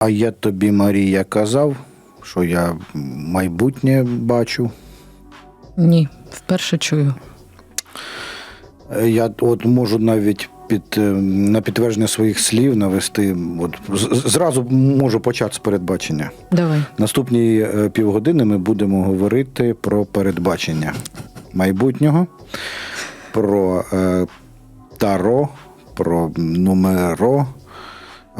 А я тобі, Марія, казав, що я майбутнє бачу. Ні, вперше чую. Я от можу навіть під, е, на підтвердження своїх слів навести. От, зразу можу почати з передбачення. Давай. Наступні е, півгодини ми будемо говорити про передбачення майбутнього, про е, таро, про нумеро,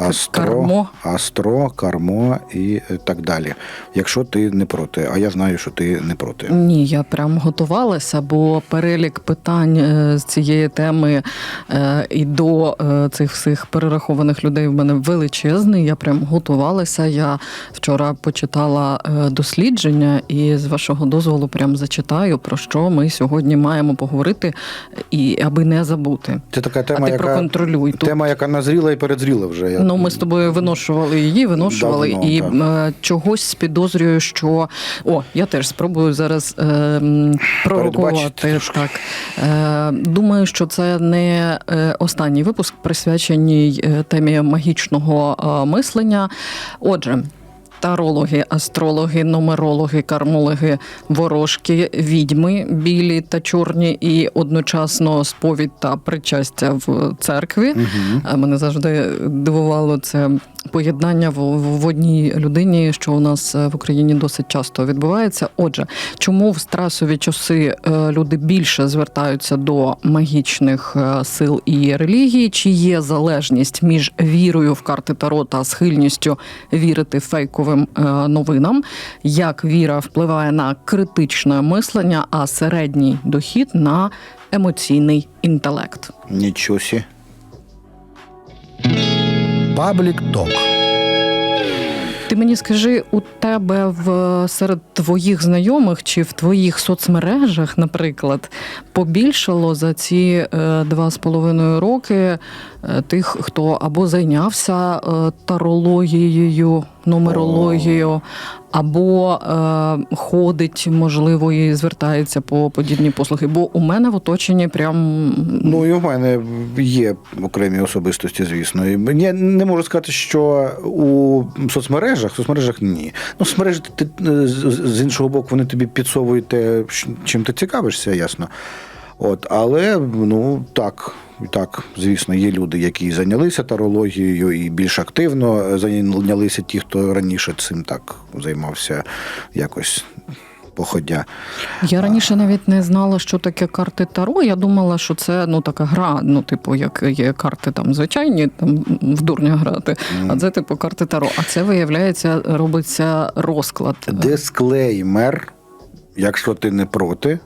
астро, Кармо. астро, кармо і е, так далі. Якщо ти не проти, а я знаю, що ти не проти. Ні, я прям готувалася, бо перелік питань е, з цієї теми е, і до цих всіх перерахованих людей в мене величезний. Я прям готувалася. Я вчора почитала дослідження, і з вашого дозволу прям зачитаю про що ми сьогодні маємо поговорити, і аби не забути. Це така тема, а ти яка, проконтролюй тут. тема, яка назріла і передзріла вже. Я- Ну, ми з тобою виношували її, виношували Давно, і так. е, чогось підозрюю, що о, я теж спробую зараз е, пророкувати. Так е, думаю, що це не е, останній випуск, присвяченій е, темі магічного мислення. Отже. Тарологи, астрологи, нумерологи, кармологи, ворожки, відьми, білі та чорні, і одночасно сповідь та причастя в церкві. Угу. Мене завжди дивувало це поєднання в, в одній людині, що у нас е, в Україні досить часто відбувається. Отже, чому в стресові часи е, люди більше звертаються до магічних е, сил і релігії? Чи є залежність між вірою в карти Таро та схильністю вірити фейковим новинам? Як віра впливає на критичне мислення, а середній дохід на емоційний інтелект? Нічого сі. Паблік Ток. Ти мені скажи, у тебе в серед твоїх знайомих чи в твоїх соцмережах, наприклад, побільшало за ці е, два з половиною роки е, тих, хто або зайнявся е, тарологією, нумерологією, або е, ходить, можливо, і звертається по подібні послуги. Бо у мене в оточенні прям Ну і в мене є окремі особистості, звісно. І Я не можу сказати, що у соцмережах, в соцмережах ні. Ну, соцмережі ти, з з іншого боку, вони тобі підсовують те, чим ти цікавишся, ясно. От, але ну так, так, звісно, є люди, які зайнялися тарологією і більш активно зайнялися ті, хто раніше цим так займався якось походя. Я раніше навіть не знала, що таке карти Таро. Я думала, що це ну така гра, ну, типу, як є карти там звичайні, там в дурня грати. А це типу карти Таро. А це виявляється, робиться розклад. Дисклеймер, якщо ти не проти,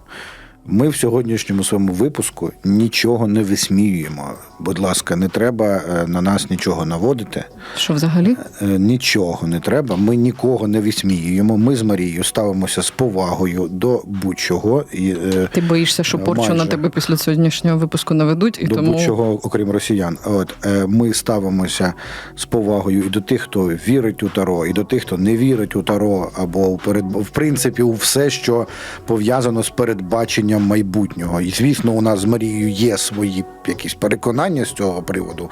ми в сьогоднішньому своєму випуску нічого не висміюємо. Будь ласка, не треба е, на нас нічого наводити. Що взагалі? Е, Нічого не треба. Ми нікого не висміюємо. Ми з Марією ставимося з повагою до будь-чого е, Ти боїшся, що порчу Майже. на тебе після сьогоднішнього випуску наведуть, і до тому будь-чого, окрім росіян. От е, ми ставимося з повагою і до тих, хто вірить у таро, і до тих, хто не вірить у таро, або в принципі у все, що пов'язано з передбаченням майбутнього. І звісно, у нас з Марією є свої якісь переконання з цього приводу.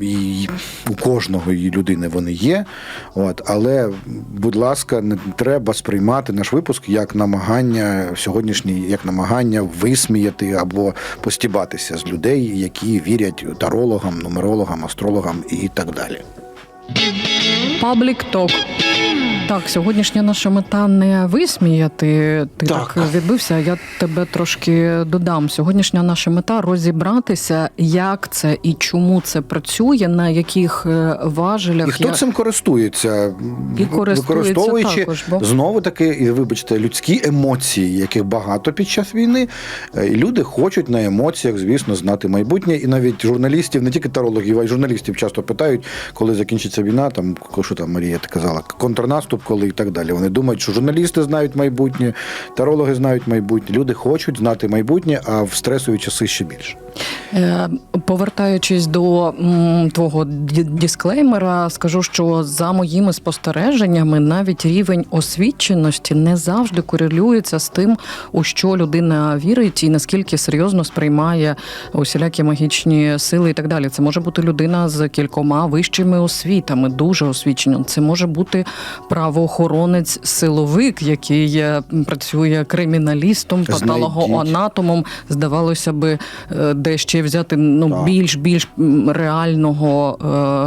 І у кожного її людини вони є. От, але, будь ласка, не треба сприймати наш випуск як намагання сьогоднішній, як намагання висміяти або постібатися з людей, які вірять тарологам, нумерологам, астрологам і так далі. паблік ток. Так, сьогоднішня наша мета не висміяти. Ти так. Так. відбився. Я тебе трошки додам. Сьогоднішня наша мета розібратися, як це і чому це працює, на яких е, важелях І хто я... цим користується, І використовуючи також, бо- знову таки, і вибачте, людські емоції, яких багато під час війни. Е, і Люди хочуть на емоціях, звісно, знати майбутнє. І навіть журналістів, не тільки тарологів, а й журналістів часто питають, коли закінчиться війна, там що там Марія ти казала, контрнаступ, коли і так далі. Вони думають, що журналісти знають майбутнє, тарологи знають майбутнє. Люди хочуть знати майбутнє, а в стресові часи ще більше. Е, Повертаючись до твого дисклеймера, скажу, що за моїми спостереженнями навіть рівень освіченості не завжди корелюється з тим, у що людина вірить і наскільки серйозно сприймає усілякі магічні сили і так далі. Це може бути людина з кількома вищими освітами, дуже освічена. Це може бути правоохоронець, силовик, який е, працює криміналістом, патологоанатомом. Здавалося би, е, де ще взяти ну більш більш реального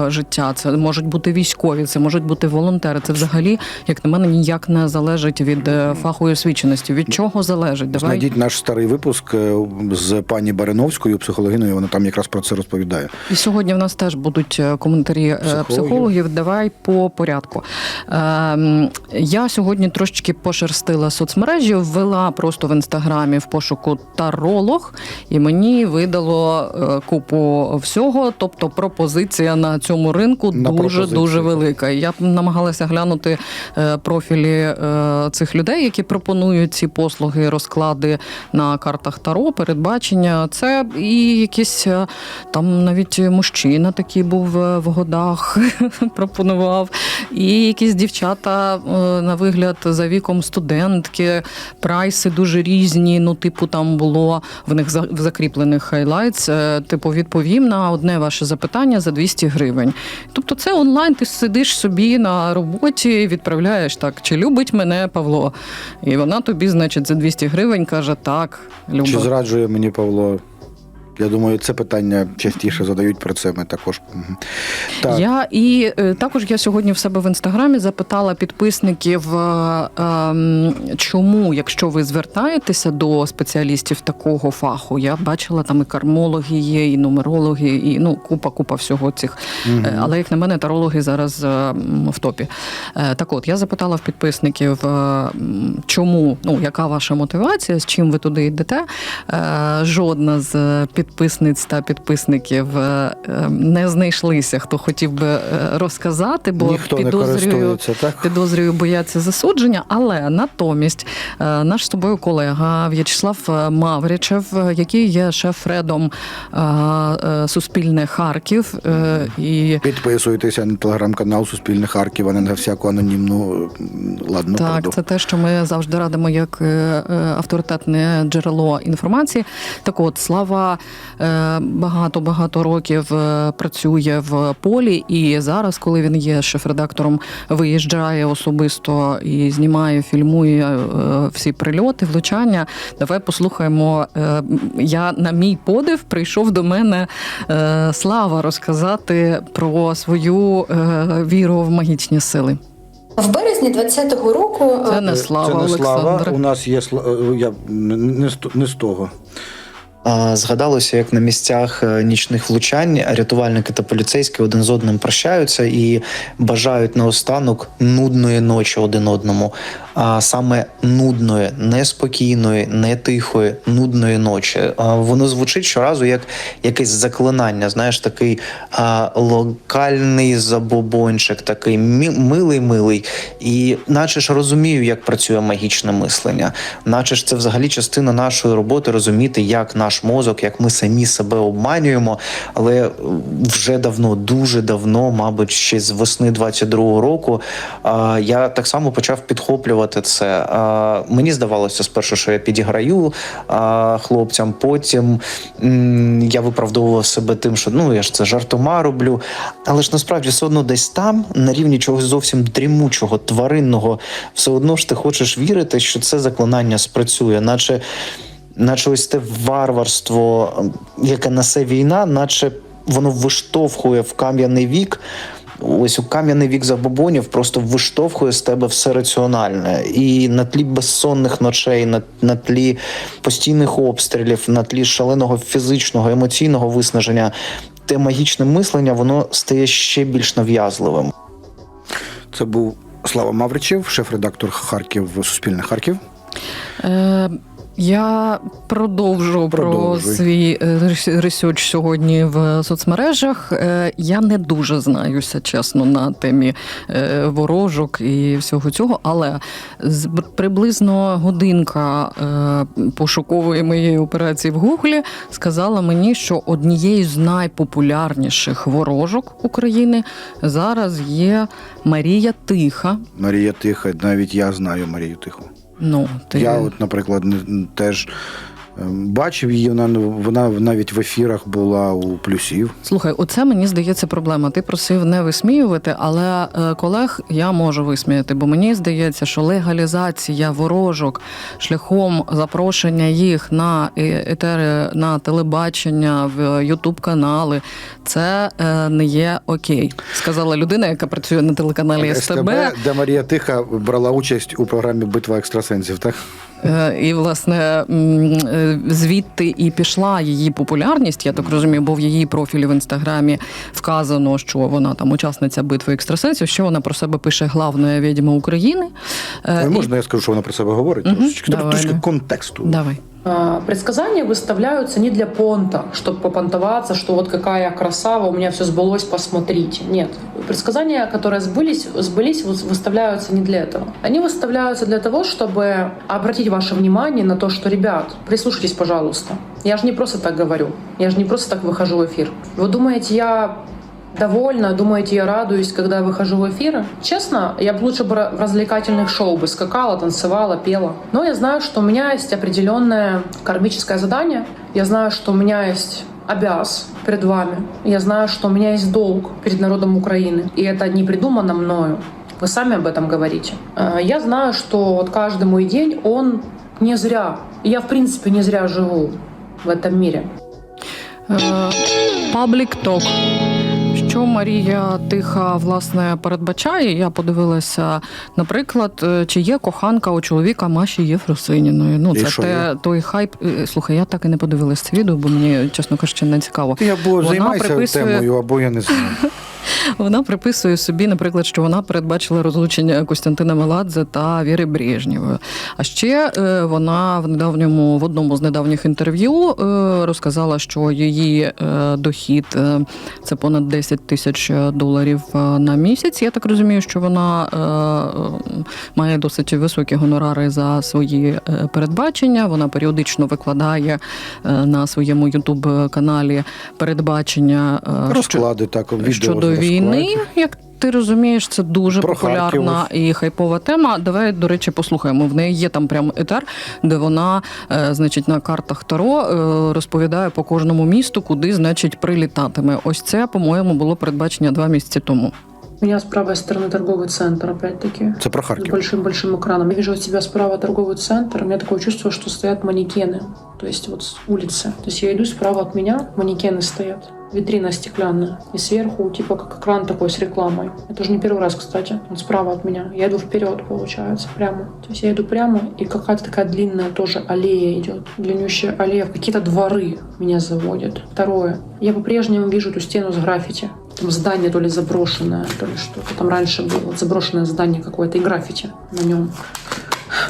е, життя. Це можуть бути військові, це можуть бути волонтери. Це взагалі, як на мене, ніяк не залежить від е, фахової освіченості. Від чого залежить? Давай Знайдіть наш старий випуск е, з пані Бариновською, психологиною. Вона там якраз про це розповідає. І сьогодні в нас теж будуть е, коментарі е, Психологів. психологів. Давай по порядку. Ем, Я сьогодні трошечки пошерстила соцмережі, ввела просто в інстаграмі в пошуку таролог, і мені видало е, купу всього. Тобто пропозиція на цьому ринку На дуже пропозиції. дуже велика. Я намагалася глянути е, профілі е, цих людей, які пропонують ці послуги, розклади на картах Таро, передбачення. Це і якісь там навіть мужчина такий був в годах, пропонував, і якісь дівчата на вигляд за віком студентки, прайси дуже різні. Ну, типу, там було в них в закріплених хайлайтс. е, Типу, відповім на одне ваше запитання за 200 гривень. Тобто, це онлайн, ти сидиш собі на роботі, відправляєш так, чи любить мене Павло? І вона тобі, значить, за 200 гривень каже: так, любить. Чи зраджує мені Павло? Я думаю, це питання частіше задають про це. Ми також так. Я і е, також я сьогодні в себе в інстаграмі запитала підписників, е, ем, чому, якщо ви звертаєтеся до спеціалістів такого фаху, я бачила там і кармологи є, і нумерологи, і ну купа, купа всього цих. Е, Але як на мене, тарологи зараз в топі. Так от я запитала в підписників, чому, ну яка ваша мотивація, з чим ви туди йдете. Жодна з підписниць та підписників е, е, не знайшлися, хто хотів би е, розказати, бо Ніхто підозрюю. користується, так? Підозрюю, бояться засудження, але натомість е, наш з тобою колега В'ячеслав Маврічев, який є шеф-редом Суспільне Харків, і Підписуйтеся на телеграм-канал Суспільне Харків, а не на всяку анонімну ладну Так, правду. це те, що ми завжди радимо як авторитетне джерело інформації. Так от, Слава багато багато років е, працює в полі, і зараз, коли він є шеф-редактором, виїжджає особисто і знімає, фільмує е, всі прильоти, влучання. Давай послухаємо. Е, Я на мій подив прийшов до мене е, Слава розказати про свою е, віру в магічні сили. В березні 20-го року Це е, не слава це не слава. Олександр. У нас є е, я не з того. Згадалося, як на місцях е, нічних влучань рятувальники та поліцейські один з одним прощаються і бажають наостанок нудної ночі один одному. А саме нудної, неспокійної, не тихої, нудної ночі. А, Воно звучить щоразу як якесь заклинання. Знаєш, такий а, локальний забобончик, такий милий, милий. І наче ж розумію, як працює магічне мислення, наче ж це взагалі частина нашої роботи розуміти, як наш мозок, як ми самі себе обманюємо. Але е, вже давно, дуже давно, мабуть, ще з весни 22-го року, а, я так само почав підхоплювати це. А, Мені здавалося спершу, що я підіграю хлопцям. Потім я виправдовував себе тим, що ну я ж це жартома роблю. Але ж насправді все одно десь там, на рівні чогось зовсім дрімучого, тваринного, все одно ж ти хочеш вірити, що це заклинання спрацює, наче, наче ось те варварство, яке несе війна, наче воно виштовхує в кам'яний вік. Ось у кам'яний вік забобонів просто виштовхує з тебе все раціональне. І на тлі безсонних ночей, на, на тлі постійних обстрілів, на тлі шаленого фізичного, емоційного виснаження, те магічне мислення воно стає ще більш нав'язливим. Це був Слава Мавричев, шеф-редактор Харків Суспільне Харків. Е, Я продовжу про свій е, ресерч сьогодні в соцмережах. Е, Я не дуже знаюся, чесно, на темі е, ворожок і всього цього, але приблизно годинка пошукової моєї операції в Гуглі сказала мені, що однією з найпопулярніших ворожок України зараз є Марія Тиха. Марія Тиха, навіть я знаю Марію Тиху. Ну, ти... Я, от, наприклад, теж бачив її, вона, вона навіть в ефірах була у плюсів. Слухай, оце мені здається проблема. Ти просив не висміювати, але е, колег я можу висміяти, бо мені здається, що легалізація ворожок шляхом запрошення їх на е- етери на телебачення, в Ютуб канали, це е, не є окей. Сказала людина, яка працює на телеканалі СТБ. де Марія Тиха брала участь у програмі Битва екстрасенсів, так? Е, І, власне, е, звідти і пішла її популярність, я так розумію, бо в її профілі в інстаграмі вказано, що вона там учасниця битви екстрасенсів, що вона про себе пише главна відьма України. Е, Ой, і- можна я скажу, що вона про себе говорить? Угу, Трошечки, трошки контексту. Давай. А, Предсказания выставляются не для понта, чтобы попонтоваться, что вот какая красава, у меня все сбылось, посмотрите. Нет. Предсказания, которые сбылись, сбылись, вы- выставляются не для этого. Они выставляются для того, чтобы обратить ваше внимание на то, что, ребят, прислушайтесь, пожалуйста. Я же не просто так говорю, я же не просто так выхожу в эфир. Вы думаете, я довольна, думаете, я радуюсь, когда выхожу в эфиры? Честно, я бы лучше в развлекательных шоу бы скакала, танцевала, пела. Но я знаю, что у меня есть определенное кармическое задание. Я знаю, что у меня есть обяз перед вами. Я знаю, что у меня есть долг перед народом Украины. И это не придумано мною. Вы сами об этом говорите. Э, Я знаю, что вот каждый мой день, он не зря. Я, в принципе, не зря живу в этом мире. Паблік ток. Що Марія Тиха власне передбачає? Я подивилася, наприклад, е, чи є коханка у чоловіка Маші Єфросиніної. Ну, це що те, є? той хайп. Е, Слухай, я так і не подивилась це відео, бо мені, чесно кажучи, не цікаво. Я або Вона займайся приписує- темою, або я не знаю. Вона приписує собі, наприклад, що вона передбачила розлучення Костянтина Меладзе та Віри Брежнєвої. А ще е, вона в недавньому в одному з недавніх інтерв'ю е, розказала, що її е, дохід це понад 10 тисяч доларів на місяць. Я так розумію, що вона має досить високі гонорари за свої передбачення. Вона періодично викладає на своєму ютуб каналі передбачення Розклади так, відео щодо з розкладів. війни, як ти розумієш, це дуже Про популярна Харків. і хайпова тема. Давай, до речі, послухаємо. В неї є там прям етер, де вона, е, значить, на картах Таро е, розповідає по кожному місту, куди, значить, прилітатиме. Ось це, по-моєму, було передбачення два місяці тому. У меня с правой стороны торговый центр, опять-таки. Це про С Харків. большим-большим экраном. Я вижу от себя справа торговый центр. У меня такое чувство, что стоят манекены. То есть вот с улицы. То есть я иду справа от меня, манекены стоят. Витрина стеклянная. И сверху, типа, как экран такой с рекламой. Это уже не первый раз, кстати. Он справа от меня. Я иду вперед, получается, прямо. То есть я иду прямо, и какая-то такая длинная тоже аллея идет. Длиннющая аллея. В какие-то дворы меня заводят. Второе. Я по-прежнему вижу эту стену с граффити. Там здание то ли заброшенное, то ли что-то. Там раньше было заброшенное здание какое-то и граффити на нем.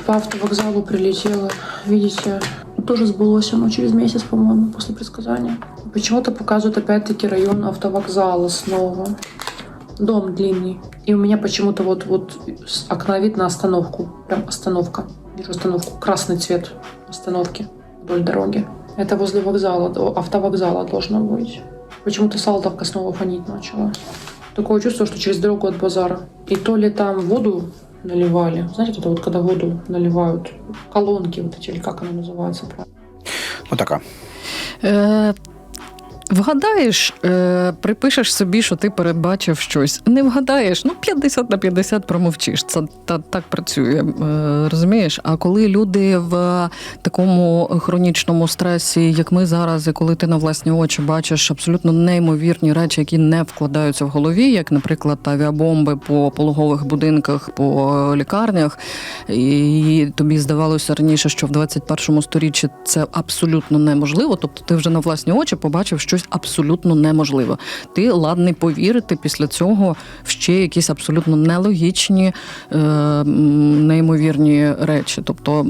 По автовокзалу прилетело. Видите, тоже сбылось оно через месяц, по-моему, после предсказания. Почему-то показывают опять-таки район автовокзала снова. Дом длинный. И у меня почему-то вот, вот с окна видно остановку. Прям остановка. Вижу остановку. Красный цвет остановки вдоль дороги. Это возле вокзала, автовокзала должно быть. Почему-то Салтовка снова фонить начала. Такое чувство, что через дорогу от базара. И то ли там воду наливали. Знаете, вот это вот когда воду наливают, колонки вот эти, или как оно называется правильно? Отака. Е, Вгадаєш, е, припишеш собі, що ти передбачив щось. Не вгадаєш, ну 50 на 50 промовчиш. Це та, так працює. Е, розумієш? А коли люди в такому хронічному стресі, як ми зараз, і коли ти на власні очі бачиш абсолютно неймовірні речі, які не вкладаються в голові, як, наприклад, авіабомби по пологових будинках, по лікарнях, і тобі здавалося раніше, що в 21 сторіччі це абсолютно неможливо. Тобто ти вже на власні очі побачив щось щось абсолютно неможливе. Ти ладний повірити після цього в ще якісь абсолютно нелогічні, е, неймовірні речі. Тобто,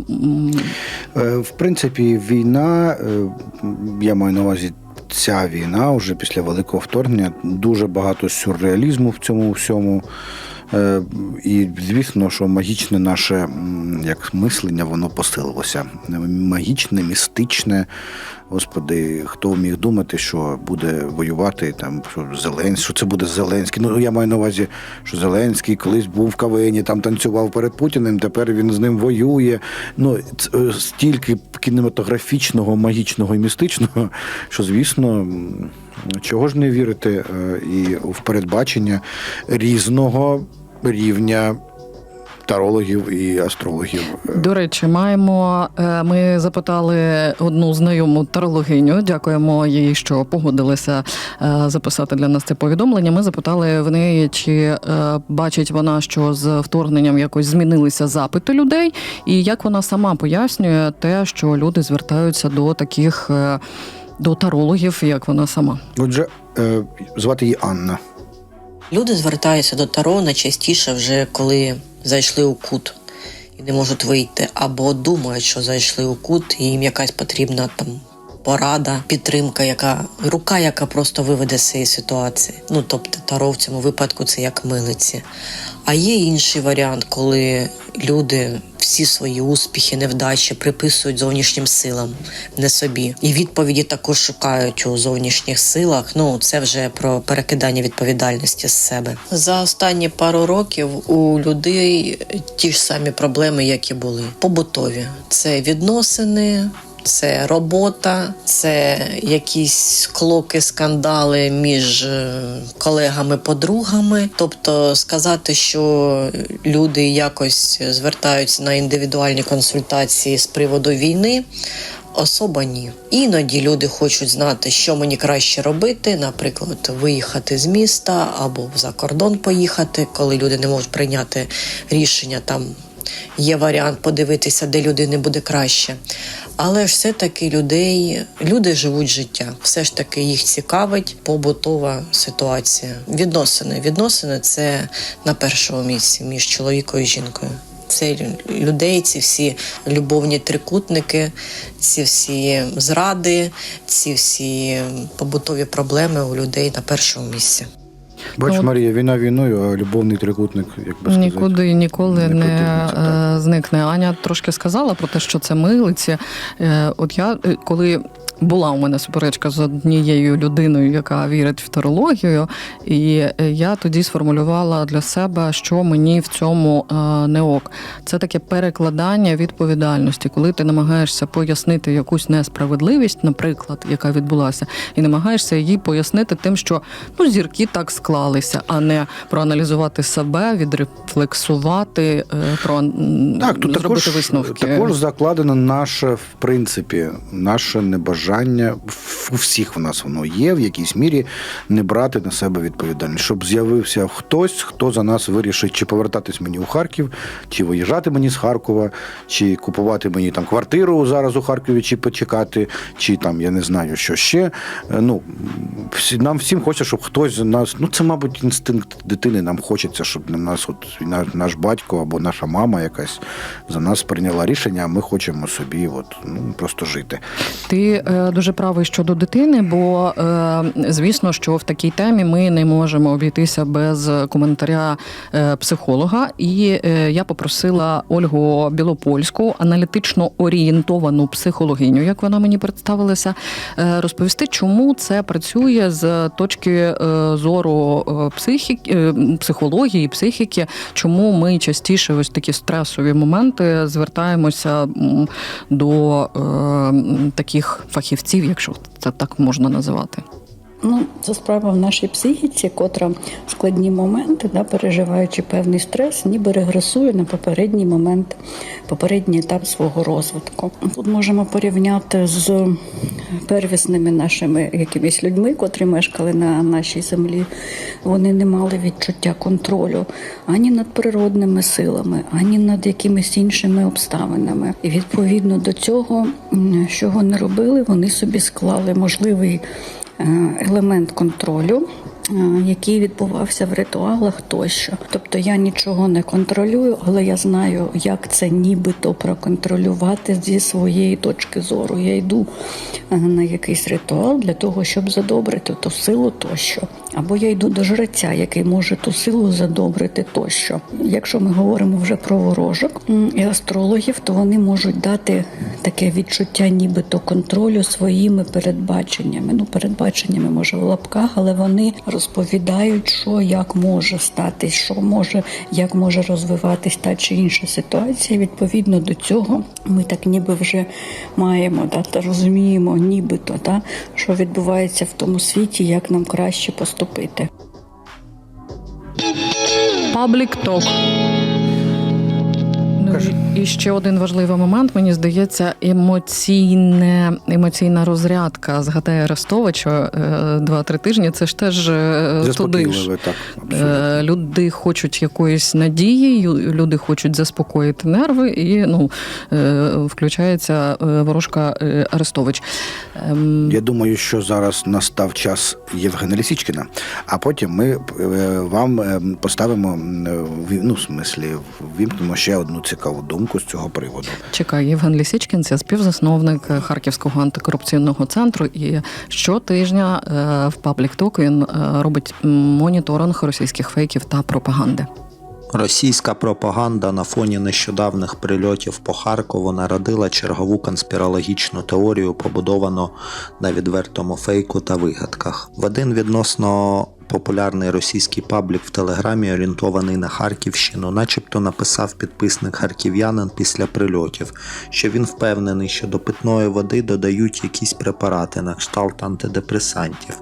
Е, В принципі, війна, е, я маю на увазі. Ця війна вже після великого вторгнення дуже багато сюрреалізму в цьому всьому. І звісно, що магічне наше як мислення, воно посилилося. Магічне, містичне. Господи, хто міг думати, що буде воювати там що Зеленський, що це буде Зеленський. Ну я маю на увазі, що Зеленський колись був в кавені, там танцював перед Путіним. Тепер він з ним воює. Ну е, стільки кінематографічного, магічного і містичного, що звісно, чого ж не вірити е, і в передбачення різного рівня тарологів і астрологів. До речі, маємо. е, Ми запитали одну знайому тарологиню. Дякуємо їй, що погодилася е, записати для нас це повідомлення. Ми запитали в неї, чи е, бачить вона, що з вторгненням якось змінилися запити людей, і як вона сама пояснює те, що люди звертаються до таких до тарологів, як вона сама. Отже, звати її Анна. Люди звертаються до Таро найчастіше вже коли зайшли у кут і не можуть вийти, або думають, що зайшли у кут, і їм якась потрібна там порада, підтримка, яка рука, яка просто виведе з цієї ситуації. Ну тобто Таро в цьому випадку це як милиці. А є інший варіант, коли люди всі свої успіхи, невдачі приписують зовнішнім силам, не собі. І відповіді також шукають у зовнішніх силах. Ну це вже про перекидання відповідальності з себе. За останні пару років у людей ті ж самі проблеми, як і були. Побутові це відносини. Це робота, це якісь клоки, скандали між е, колегами-подругами. Тобто сказати, що люди якось звертаються на індивідуальні консультації з приводу війни. Особа ні. Іноді люди хочуть знати, що мені краще робити, наприклад, виїхати з міста або за кордон поїхати, коли люди не можуть прийняти рішення. Там є варіант подивитися, де людини буде краще. Але все-таки людей, люди живуть життя. Все ж таки їх цікавить побутова ситуація. Відносини. Відносини це на першому місці між чоловіком і жінкою. Це людей, ці всі любовні трикутники, ці всі зради, ці всі побутові проблеми у людей на першому місці. Бач, Ну, Марія, війна війною, а любовний трикутник, як би сказати. Нікуди ніколи не не, зникне. Аня трошки сказала про те, що це милиці. Е, От я е, коли. Була у мене суперечка з однією людиною, яка вірить в тарологію, і е, я тоді сформулювала для себе, що мені в цьому не ок. Це таке перекладання відповідальності, коли ти намагаєшся пояснити якусь несправедливість, наприклад, яка відбулася, і намагаєшся її пояснити тим, що ну зірки так склалися, а не проаналізувати себе, відрефлексувати, е, про Так, тут зробити також, висновки. також закладено наше, в принципі, наше небажання у всіх в нас воно є в якійсь мірі не брати на себе відповідальність, щоб з'явився хтось, хто за нас вирішить, чи повертатись мені у Харків, чи виїжджати мені з Харкова, чи купувати мені там квартиру зараз у Харкові, чи почекати, чи там я не знаю, що ще. Е, Ну всі нам всім хочеться, щоб хтось за нас. Ну це, мабуть, інстинкт дитини. Нам хочеться, щоб на нас, от наш, наш батько або наша мама якась за нас прийняла рішення, а ми хочемо собі, от ну просто жити. Ти е, дуже правий щодо дитини, бо е, звісно, що в такій темі ми не можемо обійтися без коментаря е, психолога. І е, я попросила Ольгу Білопольську, аналітично орієнтовану психологиню, як вона мені представилася, е, розповісти, чому це працює з точки е, зору е, психіки, е, психології, психіки, чому ми частіше ось такі стресові моменти звертаємося до е, таких фахівців, якщо це так можна називати. Ну, це справа в нашій психіці, котра в складні моменти, да, переживаючи певний стрес, ніби регресує на попередній момент, попередній етап свого розвитку. Тут можемо порівняти з первісними нашими якимись людьми, котрі мешкали на нашій землі. Вони не мали відчуття контролю ані над природними силами, ані над якимись іншими обставинами. І відповідно до цього, що вони робили, вони собі склали можливий елемент контролю. Е, Який відбувався в ритуалах тощо, тобто я нічого не контролюю, але я знаю, як це нібито проконтролювати зі своєї точки зору. Я йду е, на якийсь ритуал для того, щоб задобрити ту силу тощо. Або я йду до жреця, який може ту силу задобрити тощо. Якщо ми говоримо вже про ворожок і астрологів, то вони можуть дати таке відчуття, нібито контролю своїми передбаченнями. Ну, передбаченнями може в лапках, але вони розповідають, що як може статись, що може, як може розвиватись та чи інша ситуація. Відповідно до цього, ми так ніби вже маємо да, та розуміємо, нібито та що відбувається в тому світі, як нам краще поступити. Паблік ток. Ну, і ще один важливий момент, мені здається, емоційне, емоційна розрядка. Згадає Арестовича е, два-три тижні. Це ж теж е, туди ж. Так. Абсолютно. Е, Люди хочуть якоїсь надії, люди хочуть заспокоїти нерви, і ну включається ворожка Арестович. Ем, Я думаю, що зараз настав час Євгена Лісічкіна, а потім ми вам е, поставимо ну, в смислі, вімкнемо ще одну цікаву думку з цього приводу. Чекай, Євген Лісічкін, це співзасновник Харківського антикорупційного центру. І щотижня е, в Паблік Ток він е, робить моніторинг російських фейків та пропаганди. Російська пропаганда на фоні нещодавних прильотів по Харкову народила чергову конспірологічну теорію, побудовану на відвертому фейку та вигадках. В один відносно популярний російський паблік в Телеграмі, орієнтований на Харківщину, начебто написав підписник харків'янин після прильотів, що він впевнений, що до питної води додають якісь препарати на кшталт антидепресантів.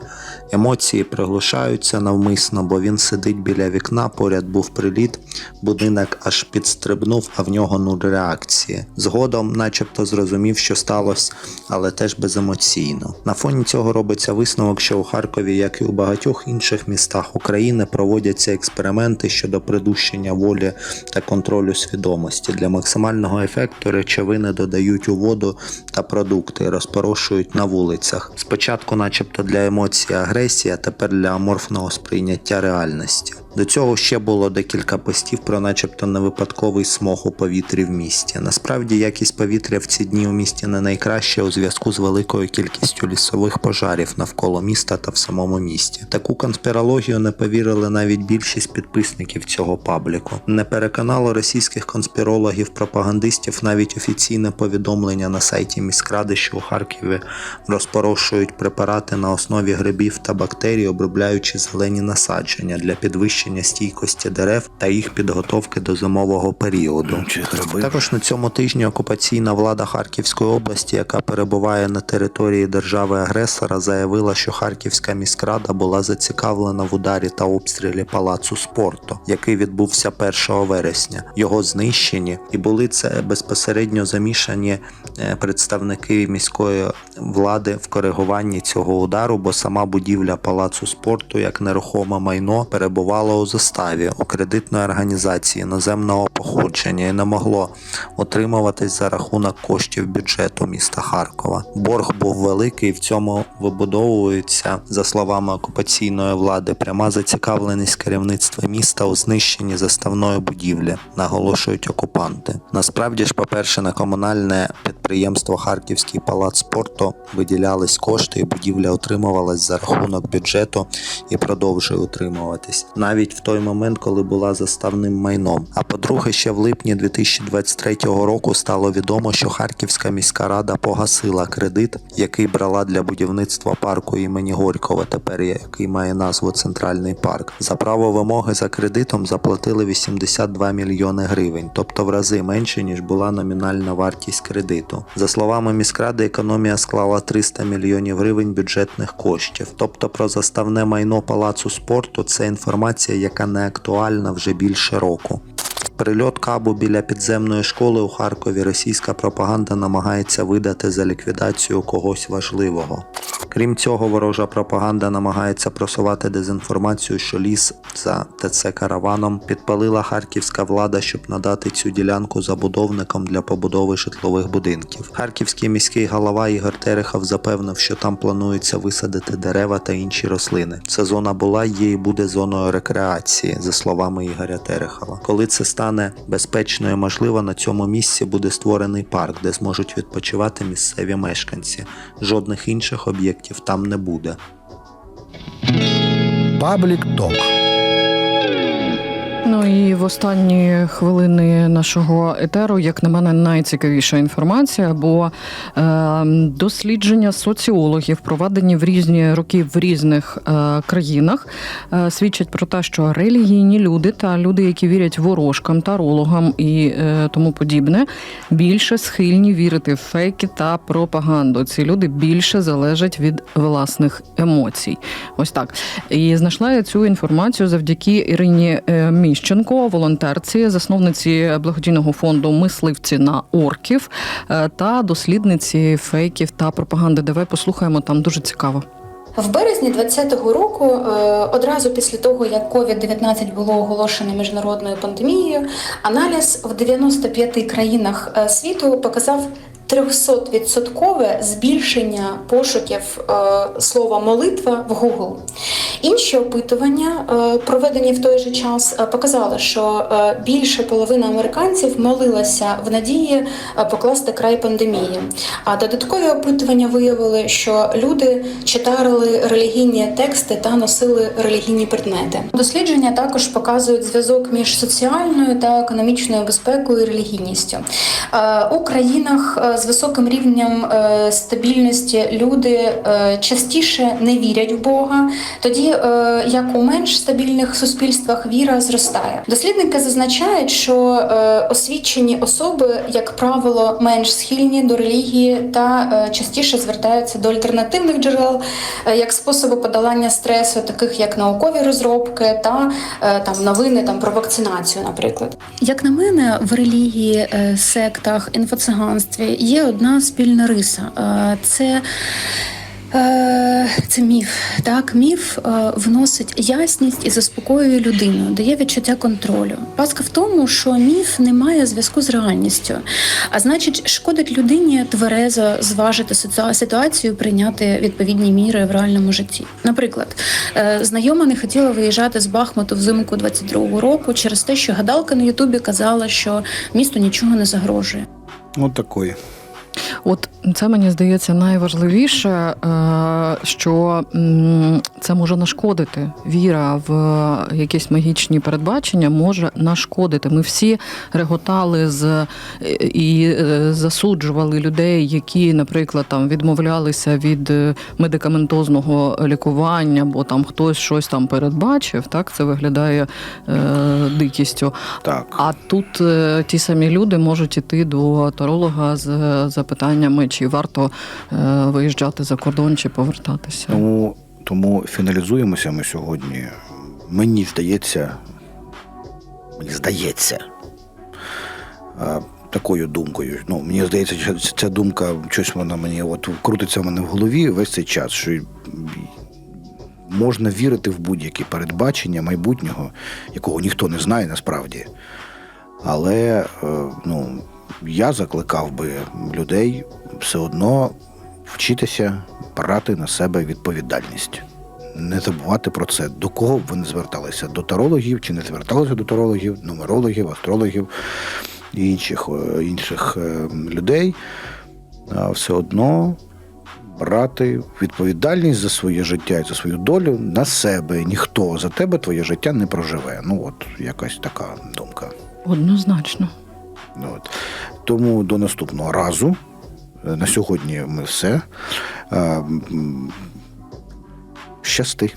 Емоції приглушаються навмисно, бо він сидить біля вікна, поряд був приліт, будинок аж підстрибнув, а в нього нуль реакції. Згодом, начебто, зрозумів, що сталося, але теж беземоційно. На фоні цього робиться висновок, що у Харкові, як і у багатьох інших містах України, проводяться експерименти щодо придущення волі та контролю свідомості. Для максимального ефекту речовини додають у воду та продукти, розпорошують на вулицях. Спочатку, начебто, для емоцій агресії, тепер для аморфного сприйняття реальності. До цього ще було декілька постів про начебто невипадковий смог у повітрі в місті. Насправді якість повітря в ці дні у місті не найкраща у зв'язку з великою кількістю лісових пожарів навколо міста та в самому місті. Таку конспірологію не повірили навіть більшість підписників цього пабліку. Не переконало російських конспірологів, пропагандистів навіть офіційне повідомлення на сайті міськради, що у Харкові розпорошують препарати на основі грибів та бактерій, обробляючи зелені насадження для підвищення стійкості дерев та їх підготовки до зимового періоду. Чи? Також на цьому тижні окупаційна влада Харківської області, яка перебуває на території держави-агресора, заявила, що Харківська міськрада була зацікавлена в ударі та обстрілі палацу спорту, який відбувся 1 вересня. Його знищені і були це безпосередньо замішані е, представники міської влади в коригуванні цього удару, бо сама будівля палацу спорту як нерухоме майно перебувала у заставі у кредитної організації іноземного походження і не могло утримуватись за рахунок коштів бюджету міста Харкова. Борг був великий, в цьому вибудовується, за словами окупаційної влади, пряма зацікавленість керівництва міста у знищенні заставної будівлі, наголошують окупанти. Насправді ж, по-перше, на комунальне підприємство Харківський палац спорту виділялись кошти, і будівля утримувалась за рахунок бюджету і продовжує утримуватись навіть в той момент, коли була заставним майном. А по-друге, ще в липні 2023 року стало відомо, що Харківська міська рада погасила кредит, який брала для будівництва парку імені Горького, тепер який має назву Центральний парк. За право вимоги за кредитом заплатили 82 мільйони гривень, тобто в рази менше ніж була номінальна вартість кредиту. За словами міськради, економія склала 300 мільйонів гривень бюджетних коштів. Тобто про заставне майно палацу спорту це інформація, яка не актуальна вже більше року. Прильот кабу біля підземної школи у Харкові російська пропаганда намагається видати за ліквідацію когось важливого. Крім цього, ворожа пропаганда намагається просувати дезінформацію, що ліс за ТЦ караваном підпалила харківська влада, щоб надати цю ділянку забудовникам для побудови житлових будинків. Харківський міський голова Ігор Терехов запевнив, що там планується висадити дерева та інші рослини. Це зона була є і буде зоною рекреації, за словами Ігоря Терехова. Коли це стане безпечно і можливо, на цьому місці буде створений парк, де зможуть відпочивати місцеві мешканці. Жодних інших об'єктів там не буде. Паблік ток. Ну і в останні хвилини нашого етеру, як на мене, найцікавіша інформація, бо е, дослідження соціологів, проведені в різні роки в різних е, країнах, е, свідчать про те, що релігійні люди та люди, які вірять ворожкам, тарологам і е, тому подібне, більше схильні вірити в фейки та пропаганду. Ці люди більше залежать від власних емоцій. Ось так. І знайшла я цю інформацію завдяки Ірині е, Міщенко, волонтерці, засновниці благодійного фонду Мисливці на орків е, та дослідниці фейків та пропаганди. Давай послухаємо там дуже цікаво. В березні 2020 року, е, одразу після того, як COVID-19 було оголошено міжнародною пандемією, аналіз в 95 країнах е, світу показав 300% збільшення пошуків е, слова молитва в Google. Інші опитування, е, проведені в той же час, е, показали, що більше половини американців молилася в надії покласти край пандемії. А додаткові опитування виявили, що люди читали релігійні тексти та носили релігійні предмети. Дослідження також показують зв'язок між соціальною та економічною безпекою і релігійністю. У країнах з високим рівнем е, стабільності люди е, частіше не вірять в Бога, тоді е, як у менш стабільних суспільствах віра зростає. Дослідники зазначають, що освічені особи, як правило, менш схильні до релігії та частіше звертаються до альтернативних джерел як способу подолання стресу, таких як наукові розробки та там новини там про вакцинацію, наприклад. Як на мене, в релігії, сектах, інфоциганстві є одна спільна риса. Е, Це Е, Це міф. Так, міф е, вносить ясність і заспокоює людину, дає відчуття контролю. Паска в тому, що міф не має зв'язку з реальністю, а значить, шкодить людині тверезо зважити ситуацію, прийняти відповідні міри в реальному житті. Наприклад, знайома не хотіла виїжджати з Бахмуту взимку 22-го року через те, що гадалка на Ютубі казала, що місту нічого не загрожує. От такої. От це мені здається найважливіше, е, що це може нашкодити. Віра в якісь магічні передбачення може нашкодити. Ми всі реготали з і е, засуджували людей, які, наприклад, там відмовлялися від е, медикаментозного лікування, бо там хтось щось там передбачив. Так це виглядає е, дикістю. Так. А тут ті самі люди можуть іти до таролога з е, запитаннями, чи варто е, виїжджати за кордон, чи повертатися. Тому, тому фіналізуємося ми сьогодні. Мені здається, мені здається, такою думкою. Ну, мені здається, що ця думка, щось вона мені от крутиться в мене в голові весь цей час, що можна вірити в будь-які передбачення майбутнього, якого ніхто не знає насправді. Але е, ну, я закликав би людей все одно вчитися брати на себе відповідальність. Не забувати про це, до кого б ви не зверталися, до тарологів чи не зверталися до тарологів, нумерологів, астрологів і інших, е, інших е, людей, все одно брати відповідальність за своє життя і за свою долю на себе. Ніхто за тебе твоє життя не проживе. Ну, от якась така думка. Однозначно. Ну, От. Тому до наступного разу. Е, На сьогодні ми все. Е, Щасти.